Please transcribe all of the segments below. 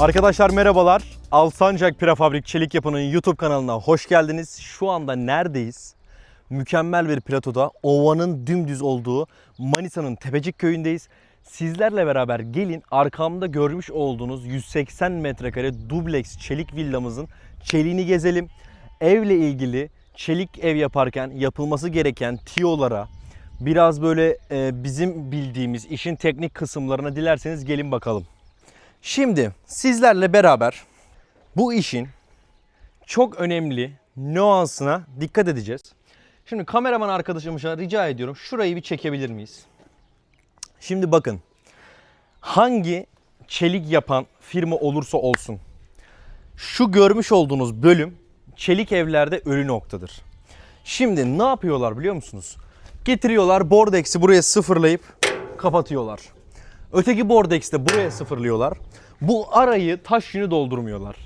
Arkadaşlar merhabalar. Alsancak Prefabrik Çelik Yapı'nın YouTube kanalına hoş geldiniz. Şu anda neredeyiz? Mükemmel bir platoda ovanın dümdüz olduğu Manisa'nın Tepecik köyündeyiz. Sizlerle beraber gelin arkamda görmüş olduğunuz 180 metrekare dubleks çelik villamızın çeliğini gezelim. Evle ilgili çelik ev yaparken yapılması gereken tiyolara, biraz böyle e, bizim bildiğimiz işin teknik kısımlarına dilerseniz gelin bakalım. Şimdi sizlerle beraber bu işin çok önemli nüansına dikkat edeceğiz. Şimdi kameraman arkadaşımıza rica ediyorum şurayı bir çekebilir miyiz? Şimdi bakın hangi çelik yapan firma olursa olsun şu görmüş olduğunuz bölüm çelik evlerde ölü noktadır. Şimdi ne yapıyorlar biliyor musunuz? Getiriyorlar bordex'i buraya sıfırlayıp kapatıyorlar. Öteki bordex'i de buraya sıfırlıyorlar. Bu arayı taş yünü doldurmuyorlar.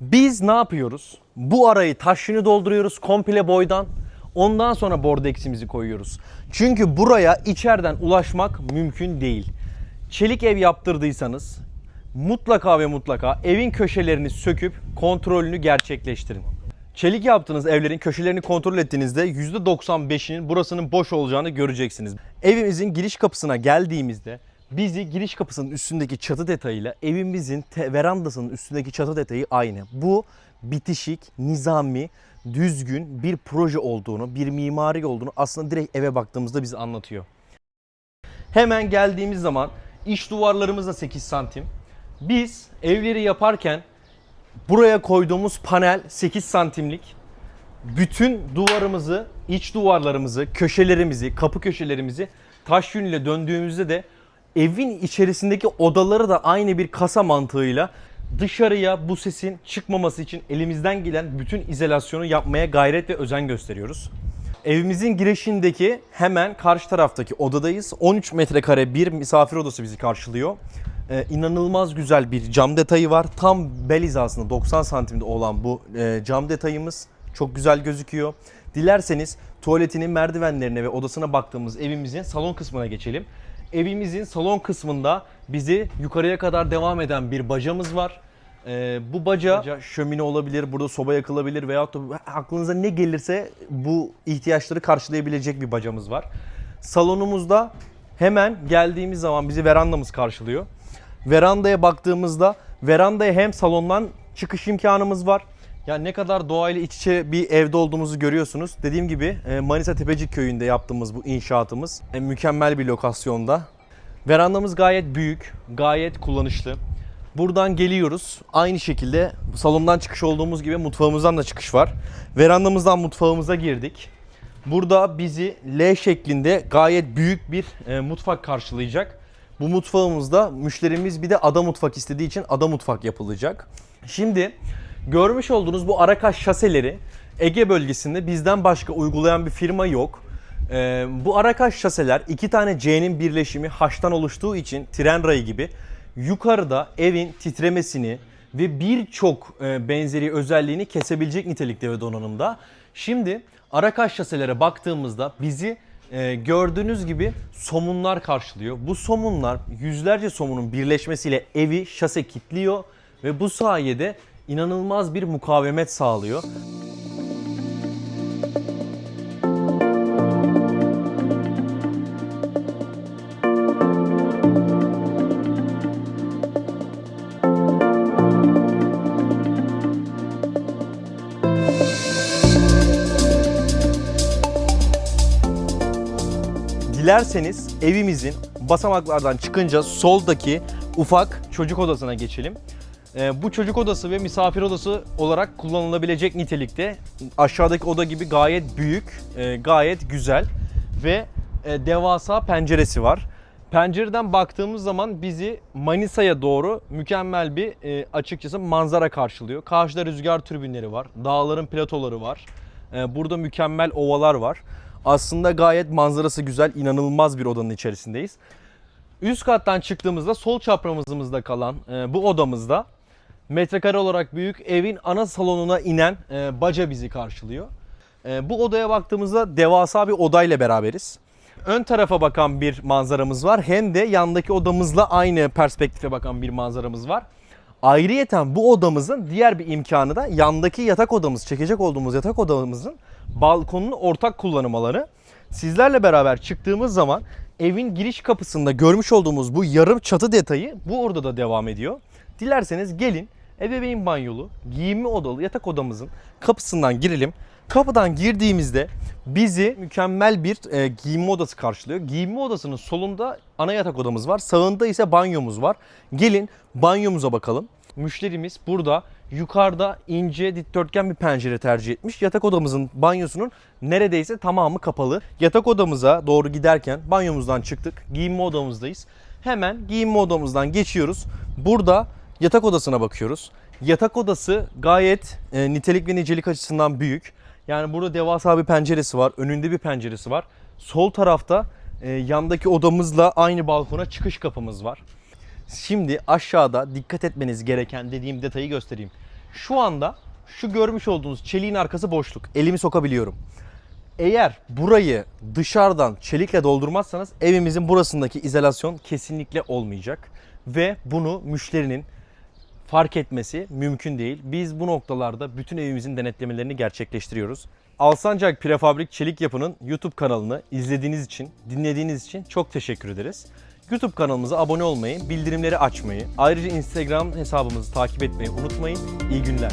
Biz ne yapıyoruz? Bu arayı taş yünü dolduruyoruz komple boydan. Ondan sonra bordeximizi koyuyoruz. Çünkü buraya içeriden ulaşmak mümkün değil. Çelik ev yaptırdıysanız mutlaka ve mutlaka evin köşelerini söküp kontrolünü gerçekleştirin. Çelik yaptığınız evlerin köşelerini kontrol ettiğinizde %95'inin burasının boş olacağını göreceksiniz. Evimizin giriş kapısına geldiğimizde bizi giriş kapısının üstündeki çatı detayıyla evimizin te- verandasının üstündeki çatı detayı aynı. Bu bitişik, nizami, düzgün bir proje olduğunu, bir mimari olduğunu aslında direkt eve baktığımızda bize anlatıyor. Hemen geldiğimiz zaman iç duvarlarımız da 8 santim. Biz evleri yaparken buraya koyduğumuz panel 8 santimlik. Bütün duvarımızı, iç duvarlarımızı, köşelerimizi, kapı köşelerimizi taş yünle döndüğümüzde de evin içerisindeki odaları da aynı bir kasa mantığıyla dışarıya bu sesin çıkmaması için elimizden gelen bütün izolasyonu yapmaya gayret ve özen gösteriyoruz. Evimizin girişindeki hemen karşı taraftaki odadayız. 13 metrekare bir misafir odası bizi karşılıyor. Ee, inanılmaz güzel bir cam detayı var. Tam bel hizasında 90 santimde olan bu e, cam detayımız çok güzel gözüküyor. Dilerseniz tuvaletinin merdivenlerine ve odasına baktığımız evimizin salon kısmına geçelim. Evimizin salon kısmında bizi yukarıya kadar devam eden bir bacamız var. Ee, bu baca, baca şömine olabilir, burada soba yakılabilir veyahut da aklınıza ne gelirse bu ihtiyaçları karşılayabilecek bir bacamız var. Salonumuzda hemen geldiğimiz zaman bizi verandamız karşılıyor. Verandaya baktığımızda verandaya hem salondan çıkış imkanımız var. Ya ne kadar doğayla iç içe bir evde olduğumuzu görüyorsunuz. Dediğim gibi e, Manisa Tepecik köyünde yaptığımız bu inşaatımız e, mükemmel bir lokasyonda. Verandamız gayet büyük, gayet kullanışlı. Buradan geliyoruz. Aynı şekilde salondan çıkış olduğumuz gibi mutfağımızdan da çıkış var. Verandamızdan mutfağımıza girdik. Burada bizi L şeklinde gayet büyük bir e, mutfak karşılayacak. Bu mutfağımızda müşterimiz bir de ada mutfak istediği için ada mutfak yapılacak. Şimdi görmüş olduğunuz bu Arakaş şaseleri Ege bölgesinde bizden başka uygulayan bir firma yok. Ee, bu Arakaş şaseler iki tane C'nin birleşimi H'tan oluştuğu için tren rayı gibi yukarıda evin titremesini ve birçok e, benzeri özelliğini kesebilecek nitelikte ve donanımda. Şimdi Arakaş şaselere baktığımızda bizi e, gördüğünüz gibi somunlar karşılıyor. Bu somunlar yüzlerce somunun birleşmesiyle evi şase kilitliyor ve bu sayede inanılmaz bir mukavemet sağlıyor. Dilerseniz evimizin basamaklardan çıkınca soldaki ufak çocuk odasına geçelim. Ee, bu çocuk odası ve misafir odası olarak kullanılabilecek nitelikte. Aşağıdaki oda gibi gayet büyük, e, gayet güzel ve e, devasa penceresi var. Pencereden baktığımız zaman bizi Manisa'ya doğru mükemmel bir e, açıkçası manzara karşılıyor. Karşıda rüzgar türbinleri var, dağların platoları var. Burada mükemmel ovalar var. Aslında gayet manzarası güzel, inanılmaz bir odanın içerisindeyiz. Üst kattan çıktığımızda sol çaprazımızda kalan bu odamızda metrekare olarak büyük evin ana salonuna inen e, baca bizi karşılıyor. E, bu odaya baktığımızda devasa bir odayla beraberiz. Ön tarafa bakan bir manzaramız var hem de yandaki odamızla aynı perspektife bakan bir manzaramız var. Ayrıyeten bu odamızın diğer bir imkanı da yandaki yatak odamız, çekecek olduğumuz yatak odamızın balkonunu ortak kullanım alanı. Sizlerle beraber çıktığımız zaman evin giriş kapısında görmüş olduğumuz bu yarım çatı detayı bu orada da devam ediyor. Dilerseniz gelin ebeveyn banyolu, giyinme odalı yatak odamızın kapısından girelim. Kapıdan girdiğimizde bizi mükemmel bir e, giyinme odası karşılıyor. Giyinme odasının solunda ana yatak odamız var. Sağında ise banyomuz var. Gelin banyomuza bakalım. Müşterimiz burada yukarıda ince dikdörtgen bir pencere tercih etmiş. Yatak odamızın banyosunun neredeyse tamamı kapalı. Yatak odamıza doğru giderken banyomuzdan çıktık. Giyinme odamızdayız. Hemen giyinme odamızdan geçiyoruz. Burada yatak odasına bakıyoruz. Yatak odası gayet e, nitelik ve nicelik açısından büyük. Yani burada devasa bir penceresi var. Önünde bir penceresi var. Sol tarafta e, yandaki odamızla aynı balkona çıkış kapımız var. Şimdi aşağıda dikkat etmeniz gereken dediğim detayı göstereyim. Şu anda şu görmüş olduğunuz çeliğin arkası boşluk. Elimi sokabiliyorum. Eğer burayı dışarıdan çelikle doldurmazsanız evimizin burasındaki izolasyon kesinlikle olmayacak. Ve bunu müşterinin fark etmesi mümkün değil. Biz bu noktalarda bütün evimizin denetlemelerini gerçekleştiriyoruz. Alsancak Prefabrik Çelik Yapı'nın YouTube kanalını izlediğiniz için, dinlediğiniz için çok teşekkür ederiz. YouTube kanalımıza abone olmayı, bildirimleri açmayı, ayrıca Instagram hesabımızı takip etmeyi unutmayın. İyi günler.